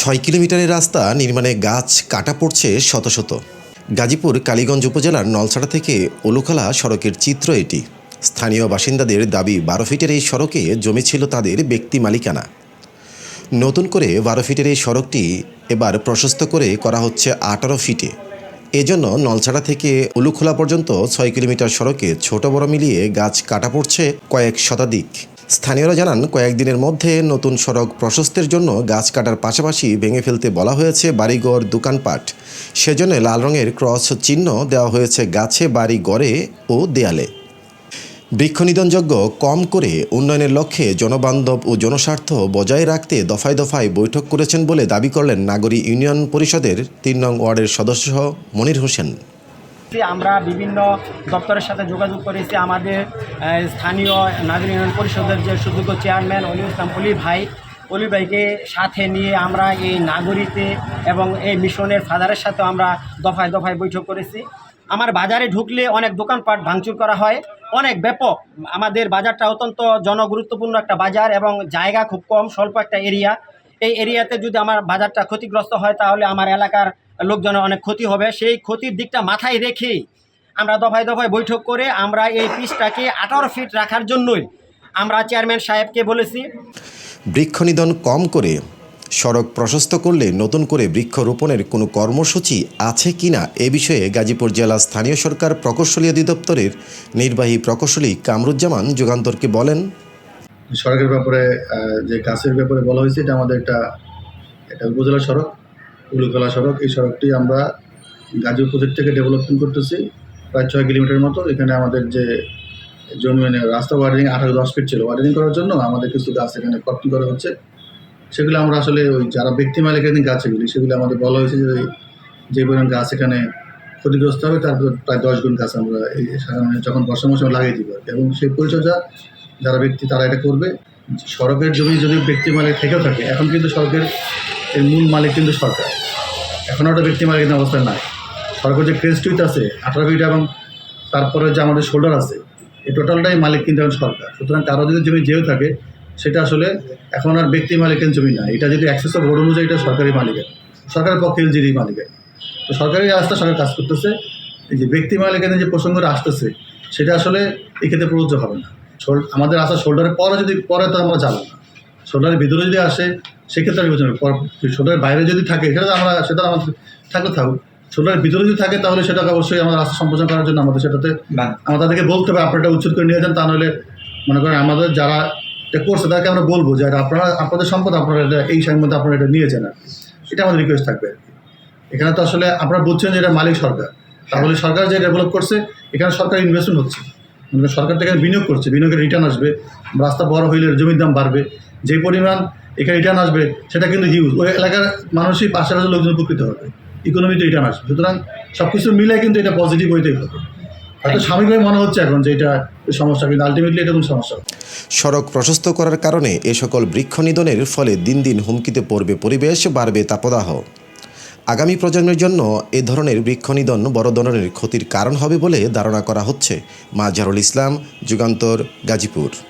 ছয় কিলোমিটারের রাস্তা নির্মাণে গাছ কাটা পড়ছে শত শত। গাজীপুর কালীগঞ্জ উপজেলার নলছাড়া থেকে উলুখলা সড়কের চিত্র এটি। স্থানীয় বাসিন্দাদের দাবি, বারো ফিটের এই সড়কে জমি ছিল তাদের ব্যক্তি মালিকানা। নতুন করে বারো ফিটের এই সড়কটি এবার প্রশস্ত করে করা হচ্ছে আঠারো ফিটে। এজন্য নলছাড়া থেকে উলুখোলা পর্যন্ত ছয় কিলোমিটার সড়কে ছোট বড় মিলিয়ে গাছ কাটা পড়ছে কয়েক শতাধিক। স্থানীয়রা জানান, কয়েকদিনের মধ্যে নতুন সড়ক প্রশস্তের জন্য গাছ কাটার পাশাপাশি ভেঙে ফেলতে বলা হয়েছে বাড়িঘর, দোকানপাট। সেজন্য লাল রঙের ক্রস চিহ্ন দেওয়া হয়েছে গাছে, বাড়ি গড়ে ও দেয়ালে। বৃক্ষ বৃক্ষনিধনযোগ্য কম করে উন্নয়নের লক্ষ্যে জনবান্ধব ও জনস্বার্থ বজায় রাখতে দফায় দফায় বৈঠক করেছেন বলে দাবি করলেন নাগরী ইউনিয়ন পরিষদের তিন নং ওয়ার্ডের সদস্য মনির হোসেন। আমরা বিভিন্ন দপ্তরের সাথে যোগাযোগ করেছি, আমাদের স্থানীয় নাগরিক ইউনিয়ন পরিষদের যে সুযোগ্য চেয়ারম্যান অলি ইসলাম অলি ভাই, অলি ভাইকে সাথে নিয়ে আমরা এই নাগরিতে এবং এই মিশনের ফাদারের সাথে আমরা দফায় দফায় বৈঠক করেছি। আমার বাজারে ঢুকলে অনেক দোকানপাট ভাঙচুর করা হয়, অনেক ব্যাপক। আমাদের বাজারটা অত্যন্ত জনগুরুত্বপূর্ণ একটা বাজার এবং জায়গা খুব কম, স্বল্প একটা এরিয়া। এই এরিয়াতে যদি আমার বাজারটা ক্ষতিগ্রস্ত হয়, তাহলে আমার এলাকার লোকজনের অনেক ক্ষতি হবে। সেই ক্ষতির দিকটা মাথায় রেখেই আমরা দফায় দফায় বৈঠক করে আমরা এই পিচটাকে আঠারো ফিট রাখার জন্যই আমরা চেয়ারম্যান সাহেবকে বলেছি। বৃক্ষ নিধন কম করে সড়ক প্রশস্ত করলে নতুন করে বৃক্ষরোপণের কোনো কর্মসূচি আছে কিনা এ বিষয়ে গাজীপুর জেলা স্থানীয় সরকার প্রকৌশলী অধিদপ্তরের নির্বাহী প্রকৌশলী কামরুজ্জামান যুগান্তরকে বলেন সড়কের ব্যাপারে যে গাছের ব্যাপারে বলা হয়েছে এটা আমাদের একটা এটা উপজেলা সড়ক। উলুখলা সড়ক, এই সড়কটি আমরা প্রজেক্ট থেকে ডেভেলপমেন্ট করতেছি। প্রায় ছয় কিলোমিটার মতো এখানে আমাদের যে জমি মানে রাস্তা ওয়ার্ডিং আঠারো দশ ফিট ছিল। ওয়ার্ডিং করার জন্য আমাদের কিছু গাছ এখানে কর্তন করা হচ্ছে। সেগুলো আমরা আসলে ওই যারা ব্যক্তি মালিক এখানে গাছ এগুলি, সেগুলো আমাদের বলা হয়েছে যে যে পরিমাণ গাছ এখানে ক্ষতিগ্রস্ত হবে, তারপর প্রায় দশ গুণ গাছ আমরা এই সাধারণ যখন বর্ষা মৌসুমে লাগিয়ে দিব। এবং সেই পরিচর্যা যারা ব্যক্তি তারা এটা করবে। সড়কের জমি যদি ব্যক্তি মালিক থেকেও থাকে, এখন কিন্তু সড়কের এর মূল মালিক কিন্তু সরকার। এখন ওটা ব্যক্তি মালিকের অবস্থায় নাই। সরকার যে ক্রেজ টুইট আছে, আঠারো ফিট এবং তারপরে যে আমাদের শোল্ডার আছে, এই টোটালটাই মালিক কিন্তু এখন সরকার। সুতরাং কারও যদি জমি যেও থাকে, সেটা আসলে এখন আর ব্যক্তি মালিকের জমি না। এটা যদি অ্যাক্সেস অফ রোড অনুযায়ী এটা সরকারি মালিকের। সরকারের পক্ষে এলজিডি মালিকের। তো সরকারি রাস্তা সরকার কাজ করতেছে। এই যে ব্যক্তি মালিকের যে প্রসঙ্গটা আসতেছে, সেটা আসলে এক্ষেত্রে প্রযোজ্য হবে না। আমাদের আসা শোল্ডারের পরে যদি পরে তো আমরা যাব না। শোল্ডারের ভিতরে যদি আসে সেক্ষেত্রে আমি বুঝলাম শোল্ডারের বাইরে যদি থাকে সেটা তো আমরা সেটা আমাদের থাকলে থাকুক। শোল্ডারের ভিতরে যদি থাকে তাহলে সেটাকে অবশ্যই আমরা রাস্তা সম্প্রচার করার জন্য আমাদের সেটাতে আমরা তাদেরকে বলতে হবে আপনারা এটা উচ্ছেদ করে নিয়ে যান তা নাহলে মনে করেন আমাদের যারা এটা করছে তাদেরকে আমরা বলব যে আপনারা আপনাদের সম্পদ আপনারা এটা এই সময়ের মধ্যে আপনারা এটা নিয়ে যান। এটা আমাদের রিকোয়েস্ট থাকবে। আর কি এখানে তো আসলে আপনারা বলছেন যে এটা মালিক সরকার। তাহলে সরকার যে ডেভেলপ করছে এখানে সরকার ইনভেস্টমেন্ট হচ্ছে। সরকার থেকে বিনিয়োগ করছে, বিনিয়োগের রিটার্ন আসবে, রাস্তা বড় হইলে জমির দাম বাড়বে, যে পরিমাণ এখানে রিটার্ন আসবে, সেটা কিন্তু হিউজ ওই এলাকার মানুষই আশেপাশে লোকজন উপকৃত হবে ইকোনমিতে রিটার্ন আসবে। সুতরাং সব কিছু মিলে কিন্তু এটা পজিটিভ হইতেই হবে। মনে হচ্ছে এখন যে এটা সমস্যা আলটিমেটলি এটা সমস্যা সড়ক প্রশস্ত করার কারণে এ সকল বৃক্ষ নিধনের ফলে দিন দিন হুমকিতে পড়বে পরিবেশ, বাড়বে তাপদাহ। আগামী প্রজন্মের জন্য এ ধরনের বৃক্ষনিধন বড় ধরনের ক্ষতির কারণ হবে বলে ধারণা করা হচ্ছে। মাজারুল ইসলাম, যুগান্তর, গাজীপুর।